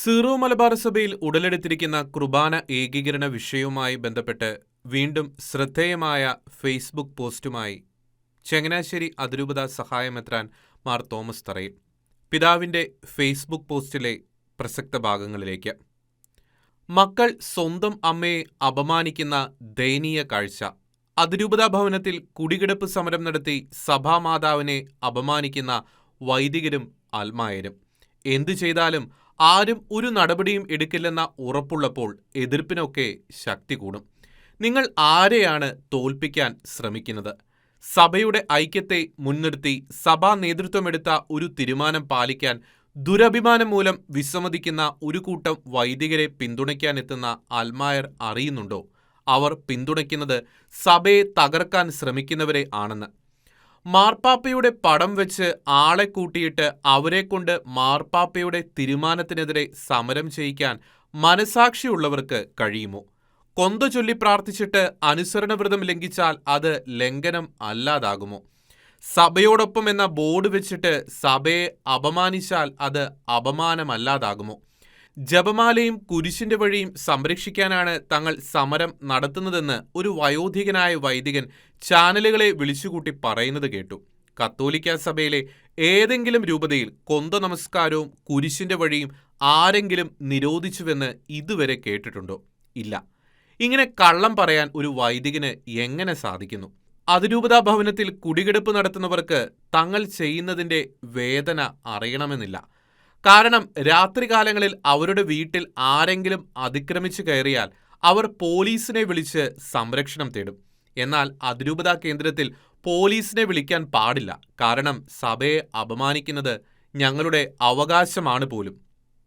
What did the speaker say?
Zero Malabar സഭയിൽ ഉടലെടുത്തിരിക്കുന്ന കുർബാന ഏകീകരണ വിഷയവുമായി ബന്ധപ്പെട്ട് വീണ്ടും ശ്രദ്ധേയമായ ഫേസ്ബുക്ക് പോസ്റ്റുമായി ചങ്ങനാശ്ശേരി അതിരൂപത സഹായമെത്രാൻ മാർ തോമസ് തറയിൽ. പിതാവിന്റെ ഫേസ്ബുക്ക് പോസ്റ്റിലെ പ്രസക്ത ഭാഗങ്ങളിലേക്ക്. മക്കൾ സ്വന്തം അമ്മയെ അപമാനിക്കുന്ന ദയനീയ കാഴ്ച. അതിരൂപതാ ഭവനത്തിൽ കുടികിടപ്പ് സമരം നടത്തി സഭാമാതാവിനെ അപമാനിക്കുന്ന വൈദികരും ആത്മായരും. എന്തു ചെയ്താലും ആരും ഒരു നടപടിയും എടുക്കില്ലെന്ന ഉറപ്പുള്ളപ്പോൾ എതിർപ്പിനൊക്കെ ശക്തി കൂടും. നിങ്ങൾ ആരെയാണ് തോൽപ്പിക്കാൻ ശ്രമിക്കുന്നത്? സഭയുടെ ഐക്യത്തെ മുൻനിർത്തി സഭാ നേതൃത്വമെടുത്ത ഒരു തീരുമാനം പാലിക്കാൻ ദുരഭിമാനം മൂലം വിസമ്മതിക്കുന്ന ഒരു കൂട്ടം വൈദികരെ പിന്തുണയ്ക്കാനെത്തുന്ന അൽമായർ അറിയുന്നുണ്ടോ? അവർ പിന്തുണയ്ക്കുന്നത് സഭയെ തകർക്കാൻ ശ്രമിക്കുന്നവരെ ആണെന്ന്. മാർപ്പാപ്പയുടെ പടം വെച്ച് ആളെ കൂട്ടിയിട്ട് അവരെക്കൊണ്ട് മാർപ്പാപ്പയുടെ തീരുമാനത്തിനെതിരെ സമരം ചെയ്യിക്കാൻ മനസാക്ഷിയുള്ളവർക്ക് കഴിയുമോ? കൊന്ത ചൊല്ലി പ്രാർത്ഥിച്ചിട്ട് അനുസരണവ്രതം ലംഘിച്ചാൽ അത് ലംഘനം അല്ലാതാകുമോ? സഭയോടൊപ്പം എന്ന ബോർഡ് വെച്ചിട്ട് സഭയെ അപമാനിച്ചാൽ അത് അപമാനമല്ലാതാകുമോ? ജപമാലയും കുരിശിന്റെ വഴിയും സംരക്ഷിക്കാനാണ് തങ്ങൾ സമരം നടത്തുന്നതെന്ന് ഒരു വയോധികനായ വൈദികൻ ചാനലുകളെ വിളിച്ചുകൂട്ടി പറയുന്നത് കേട്ടു. കത്തോലിക്ക സഭയിലെ ഏതെങ്കിലും രൂപതയിൽ കൊന്ത നമസ്കാരവും കുരിശിന്റെ വഴിയും ആരെങ്കിലും നിരോധിച്ചുവെന്ന് ഇതുവരെ കേട്ടിട്ടുണ്ടോ? ഇല്ല. ഇങ്ങനെ കള്ളം പറയാൻ ഒരു വൈദികന് എങ്ങനെ സാധിക്കുന്നു? അതിരൂപതാ ഭവനത്തിൽ കുടികിടപ്പ് നടത്തുന്നവർക്ക് തങ്ങൾ ചെയ്യുന്നതിന്റെ വേദന അറിയണമെന്നില്ല. കാരണം രാത്രികാലങ്ങളിൽ അവരുടെ വീട്ടിൽ ആരെങ്കിലും അതിക്രമിച്ചു കയറിയാൽ അവർ പോലീസിനെ വിളിച്ച് സംരക്ഷണം തേടും. എന്നാൽ അതിരൂപത കേന്ദ്രത്തിൽ പോലീസിനെ വിളിക്കാൻ പാടില്ല. കാരണം സഭയെ അപമാനിക്കുന്നത് ഞങ്ങളുടെ അവകാശമാണ് പോലും.